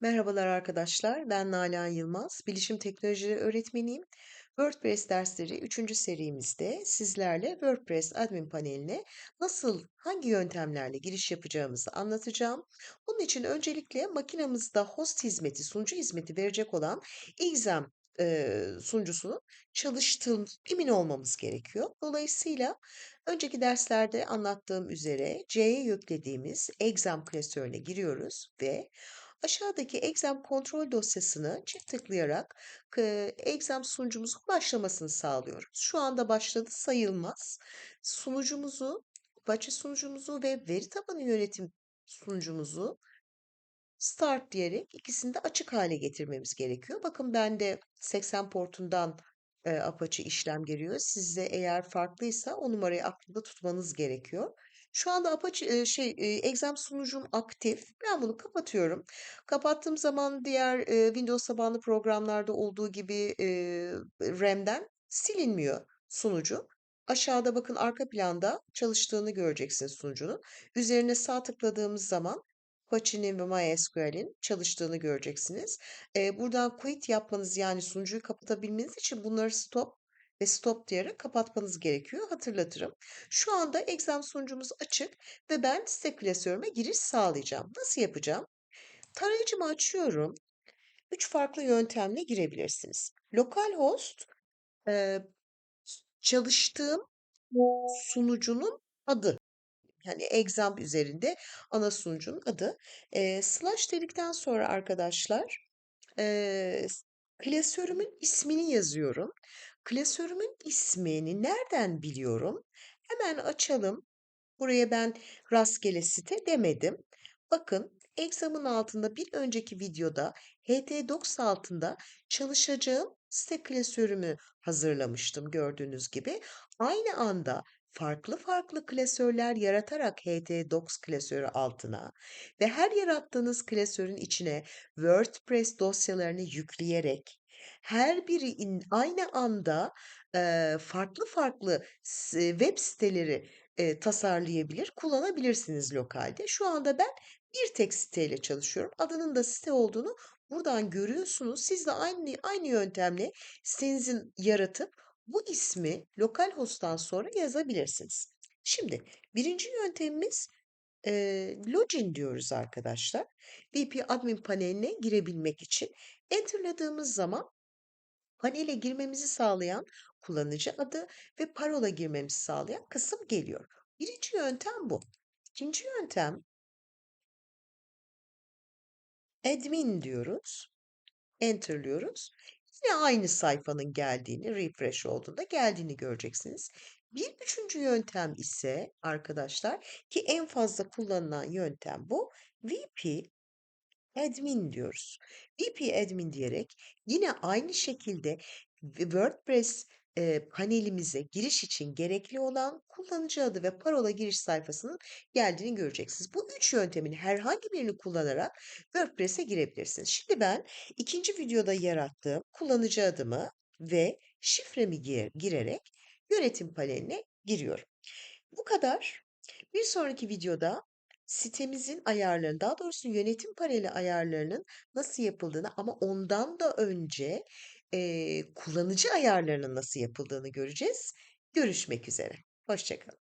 Merhabalar arkadaşlar, ben Nalan Yılmaz, bilişim teknolojileri öğretmeniyim. WordPress dersleri 3. serimizde sizlerle WordPress admin paneline nasıl, hangi yöntemlerle giriş yapacağımızı anlatacağım. Bunun için öncelikle makinamızda host hizmeti, sunucu hizmeti verecek olan Exam eee, sunucusunun çalıştığını emin olmamız gerekiyor. Dolayısıyla önceki derslerde anlattığım üzere C'ye yüklediğimiz Exam klasörüne giriyoruz ve Aşağıdaki exam kontrol dosyasını çift tıklayarak exam sunucumuzun başlamasını sağlıyoruz. Şu anda başladı sayılmaz. Sunucumuzu, Apache sunucumuzu ve veri tabanı yönetim sunucumuzu Start diyerek ikisini de açık hale getirmemiz gerekiyor. Bakın bende 80 portundan e, Apache işlem geliyor. Sizde eğer farklıysa o numarayı aklında tutmanız gerekiyor. Şu anda Apache şey e, exam sunucum aktif. Ben bunu kapatıyorum. Kapattığım zaman diğer Windows tabanlı programlarda olduğu gibi RAM'den silinmiyor sunucu. Aşağıda bakın arka planda çalıştığını göreceksiniz sunucunun. Üzerine sağ tıkladığımız zaman Apache'nin ve MySQL'in çalıştığını göreceksiniz. Eee, buradan quit yapmanız yani sunucuyu kapatabilmeniz için bunları stop ve stop diyerek kapatmanız gerekiyor. Hatırlatırım. Şu anda exam sunucumuz açık ve ben site klasörüme giriş sağlayacağım. Nasıl yapacağım? Tarayıcımı açıyorum. Üç farklı yöntemle girebilirsiniz. Localhost, eee, çalıştığım sunucunun adı. Yani exam üzerinde ana sunucunun adı. Slash dedikten sonra arkadaşlar klasörümün ismini yazıyorum. Klasörümün ismini nereden biliyorum? Hemen açalım. Buraya ben rastgele site demedim. Bakın exam'ın altında bir önceki videoda HT docs altında çalışacağım site klasörümü hazırlamıştım gördüğünüz gibi. Aynı anda farklı farklı klasörler yaratarak HT docs klasörü altına ve her yarattığınız klasörün içine WordPress dosyalarını yükleyerek her biri aynı anda farklı farklı web siteleri tasarlayabilir, kullanabilirsiniz lokalde. Şu anda ben bir tek siteyle çalışıyorum. Adının da site olduğunu buradan görüyorsunuz. Siz de aynı aynı yöntemle sitenizi yaratıp bu ismi localhost'tan sonra yazabilirsiniz. Şimdi birinci yöntemimiz eee, login diyoruz arkadaşlar. VP admin paneline girebilmek için enter'ladığımız zaman panele girmemizi sağlayan kullanıcı adı ve parola girmemizi sağlayan kısım geliyor. Birinci yöntem bu. İkinci yöntem admin diyoruz. Enter'lıyoruz. Yine aynı sayfanın geldiğini, refresh olduğunda geldiğini göreceksiniz. Bir üçüncü yöntem ise arkadaşlar ki en fazla kullanılan yöntem bu. VP admin diyoruz. VP admin diyerek yine aynı şekilde WordPress e, panelimize giriş için gerekli olan kullanıcı adı ve parola giriş sayfasının geldiğini göreceksiniz. Bu üç yöntemin herhangi birini kullanarak WordPress'e girebilirsiniz. Şimdi ben ikinci videoda yarattığım kullanıcı adımı ve şifremi gir girerek yönetim paneline giriyorum. Bu kadar. Bir sonraki videoda sitemizin ayarlarını, daha doğrusu yönetim paneli ayarlarının nasıl yapıldığını ama ondan da önce eee, kullanıcı ayarlarının nasıl yapıldığını göreceğiz. Görüşmek üzere. Hoşça kalın.